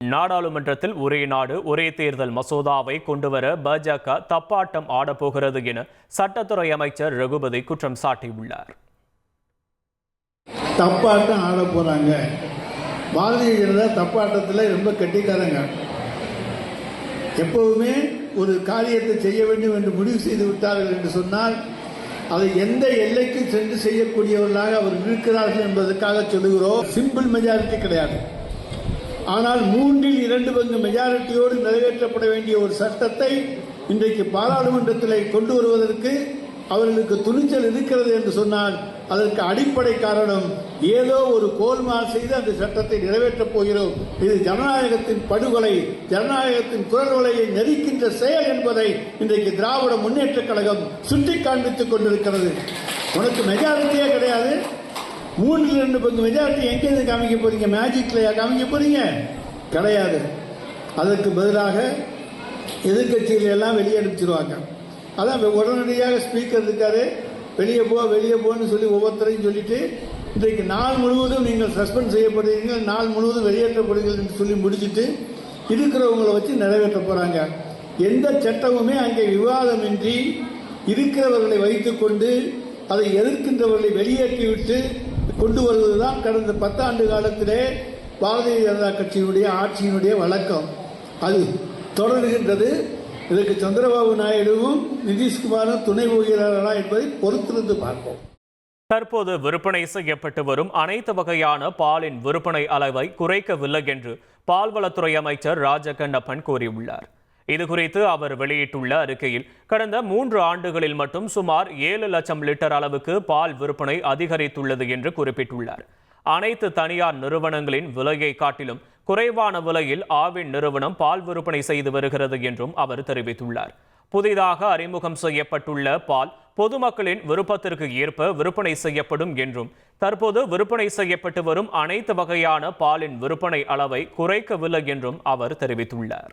நாடாளுமன்றத்தில் ஒரே நாடு ஒரே தேர்தல் மசோதாவை கொண்டுவர பாஜக தப்பாட்டம் ஆடப்போகிறது என சட்டத்துறை அமைச்சர் ரகுபதி குற்றம் சாட்டியுள்ளார். தப்பாட்டம் ஆட போறாங்க பாரதிய ஜனதா தப்பாட்டத்தில் ரொம்ப கட்டிக்காரங்க. எப்பவுமே ஒரு காரியத்தை செய்ய வேண்டும் என்று முடிவு செய்து விட்டார்கள் என்று சொன்னால் அதை எந்த எல்லைக்கு சென்று செய்யக்கூடியவர்களாக அவர் இருக்கிறார்கள் என்பதற்காக சொல்லுகிறோம். சிம்பிள் மெஜாரிட்டி கிடையாது. ஆனால் மூன்றில் இரண்டு பங்கு மெஜாரிட்டியோடு நிறைவேற்றப்பட வேண்டிய ஒரு சட்டத்தை இன்றைக்கு பாராளுமன்றத்தில் கொண்டு வருவதற்கு அவர்களுக்கு துணிச்சல் இருக்கிறது என்று சொன்னால் அதற்கு அடிப்படை காரணம் ஏதோ ஒரு கோல்மால் செய்து அந்த சட்டத்தை நிறைவேற்றப் போகிறோம். இது ஜனநாயகத்தின் படுகொலை ஜனநாயகத்தின் குரல் வலையை நெரிக்கின்ற செயல் என்பதை இன்றைக்கு திராவிட முன்னேற்றக் கழகம் சுட்டி காண்பித்துக் கொண்டிருக்கிறது. உனக்கு மெஜாரிட்டியே கிடையாது. மூன்று ரெண்டு பங்கு மெஜாரிட்டி எங்கேருந்து காமிக்க போறீங்க. மேஜிக்லையா காமிக்க போறீங்க? கிடையாது. அதற்கு பதிலாக எதிர்கட்சிகள் எல்லாம் வெளியே அனுப்பிச்சிருவாங்க. அதான் உடனடியாக ஸ்பீக்கர் இருக்காரு. வெளியே போ வெளியே போன்னு சொல்லி ஒவ்வொருத்தரையும் சொல்லிட்டு இன்றைக்கு நாள் முழுவதும் நீங்கள் சஸ்பெண்ட் செய்யப்படுவீர்கள் நாள் முழுவதும் வெளியேற்றப்படுவீர்கள் என்று சொல்லி முடிச்சுட்டு இருக்கிறவங்களை வச்சு நிறைவேற்ற போறாங்க. எந்த சட்டமுமே அங்கே விவாதமின்றி இருக்கிறவர்களை வைத்துக்கொண்டு அதை எதிர்க்கின்றவர்களை வெளியேற்றிவிட்டு கொண்டு வருவதுதான் கடந்த பத்தாண்டு காலத்திலே பாரதிய ஜனதா கட்சியினுடைய ஆட்சியினுடைய வழக்கம். அது தொடர்கின்றது. இதற்கு சந்திரபாபு நாயுடுவும் நிதிஷ்குமாரும் துணை போகிறார்களா என்பதை பொறுத்திருந்து பார்ப்போம். தற்போது விற்பனை செய்யப்பட்டு வரும் அனைத்து வகையான பாலின் விற்பனை அளவை குறைக்கவில்லை என்று பால்வளத்துறை அமைச்சர் ராஜகண்ணப்பன் கூறியுள்ளார். இதுகுறித்து அவர் வெளியிட்டுள்ள அறிக்கையில் கடந்த மூன்று ஆண்டுகளில் மட்டும் சுமார் ஏழு லட்சம் லிட்டர் அளவுக்கு பால் விற்பனை அதிகரித்துள்ளது என்று குறிப்பிட்டுள்ளார். அனைத்து தனியார் நிறுவனங்களின் விலையை காட்டிலும் குறைவான விலையில் ஆவின் நிறுவனம் பால் விற்பனை செய்து வருகிறது என்றும் அவர் தெரிவித்துள்ளார். புதிதாக அறிமுகம் செய்யப்பட்டுள்ள பால் பொதுமக்களின் விருப்பத்திற்கு ஏற்ப விற்பனை செய்யப்படும் என்றும் தற்போது விற்பனை செய்யப்பட்டு வரும் அனைத்து வகையான பாலின் விற்பனை அளவை குறைக்கவில்லை என்றும் அவர் தெரிவித்துள்ளார்.